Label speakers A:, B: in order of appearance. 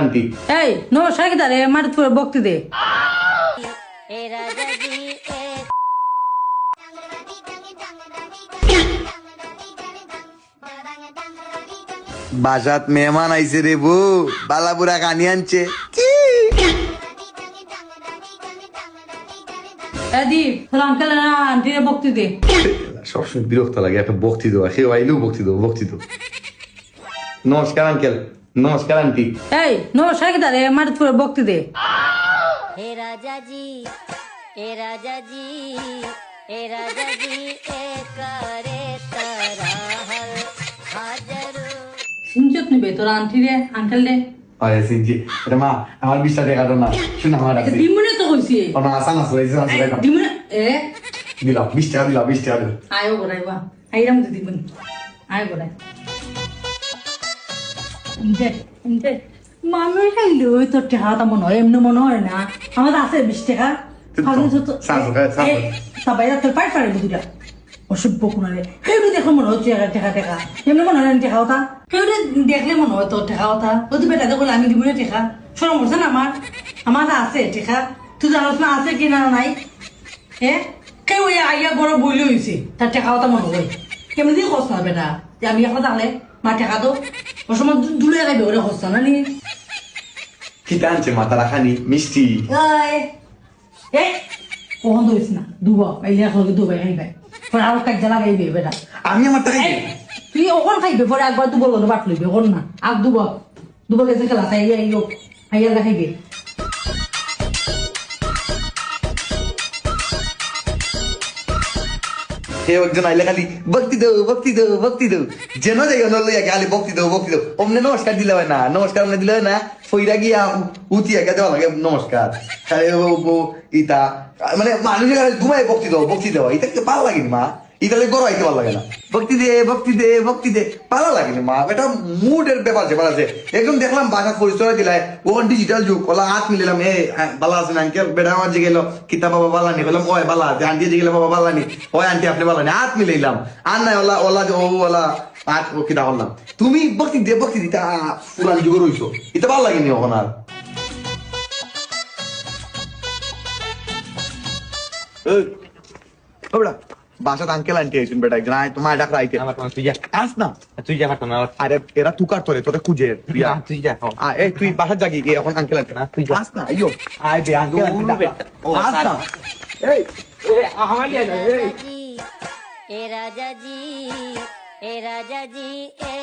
A: Aunty
B: এই নমস্কার কি তারে মার তুই বক্তি দে।
C: বাসাত মেহমান আইছে রে বউ বালাপুরা কানি আনছে।
B: দীপ তোর আঙ্কেল না আন্টি বক্তি দে।
A: সবসময় বিরক্ত লাগে একটা বক্তি দেওয়া। সে আইলেও বক্তি দেবো বক্তি দেবো। নমস্কার আঙ্কেল নমস্কার আন্টি।
B: এই নমস্কার কি দাঁড়ে মারুতপুরে বক্তি দে।
D: হে রাজাজি হে রাজাজি হে রাজাজি এ করে তরাহল হাজারো।
B: শুনছত নিবে তোর আন্টি রে আঙ্কেল রে।
A: আরে সিনজি রে মা আমার বিশ্বাস দেখা না। শুন আমার রাখবি
B: দিমুনে তো কইছি।
A: ও না আসান আছে আসান আছে
B: মানুষ খাইলো তোর টাকা তা মনে হয় এমনি মনে হয় না আমার আছে বিশ টাকা
A: সাতশো টাকা, সাতশো।
B: সবাই তোর পাই পারে দুটা অসভ্য কোনারে কেউ দেখলে মনে হচ্ছে টাকা টাকা টাকা এমনি মনে হয় টাকা কথা কেউ দেখলে মনে হয় তোর টাকা কথা ও তো বেটা দেখলে আমি দিব না টাকা সরম না আমার আমার আছে টাকা তুই জানোস না আছে কি না নাই হ্যাঁ কেউ ইয়া আইয়া গরম বইলে হয়েছে তার টাকা কথা মনে হয় কেমনি দিয়ে খরচ না বেটা আমি এখন তাহলে মা টাকা তো ও সময় দুলে খাইবে ওরে খরচ না নি
A: খিতা আনছে মা তারা খানি মিষ্টি
B: এই কখন ধরিস না দুব আইলে এখন দুবাই খাইবে পরে আরও কাজ জ্বালা খাইবে বেটা
A: আমি আমার টাকা
B: তুই ওখন খাইবে পরে একবার দুবো লোক বাট লইবে ওখন না আর দুব দুব গেছে খেলা আইও আইয়া খাইবে
A: সে একজন আইলে খালি, ভক্তি দেও ভক্তি দেও ভক্তি দেও যেন যাই অন্য লইয়া খালি, ভক্তি দেও ভক্তি দেও অমনে নমস্কার দিলে হয় না, নমস্কার অমনে দিলে হয় না, ফইরা গিয়া উতিয়া গিয়া দেওয়া লাগে, নমস্কার। ও ইতা। মানে মানুষের ঘুমায়, ভক্তি দেও ভক্তি দেওয়া এটা ভালো লাগেনি, মা? ইতালে গরম আইতে ভালো লাগে না। ভক্তি দে ভক্তি দে ভক্তি দে। ভালো লাগেনি মা এটা মুডের ব্যাপার আছে আছে। একদম দেখলাম বাসা পরিচয় দিলাই ওখান ডিজিটাল যুগ ওলা হাত মিলাম এ বালা আছেন আঙ্কেল বেটা আমার যে গেল কিতা বাবা বালানি বললাম ওই বালা আছে? আন্টি যে গেলে বাবা বালানি ওই আন্টি আপনি বালানি হাত মিলাইলাম। আর নাই ওলা ওলা যে ও ওলা হাত ও কিতা বললাম তুমি ভক্তি দে ভক্তি দিতে পুরান যুগে রইছো। এটা ভালো লাগেনি ওখান আর? এই, ও বেটা। বাসাত আঙ্কেল আন্টি আইসুন বেটা একজন আয় তোমার ডাক রাইতে।
E: আমার তোমার তুই যা।
A: আস না।
E: তুই যা কাটো না
A: আরে এরা তুই কাট তোরে? তোরে
E: কুজে তুই যা তুই
A: যা আয় এই তুই বাসা জাগি এখন আঙ্কেল আন্টি
E: না তুই
A: আস না আইও আয় বে আঙ্কেল আন্টি আস না। এই।
D: আমার এ। রাজা জি এ রাজা জি এ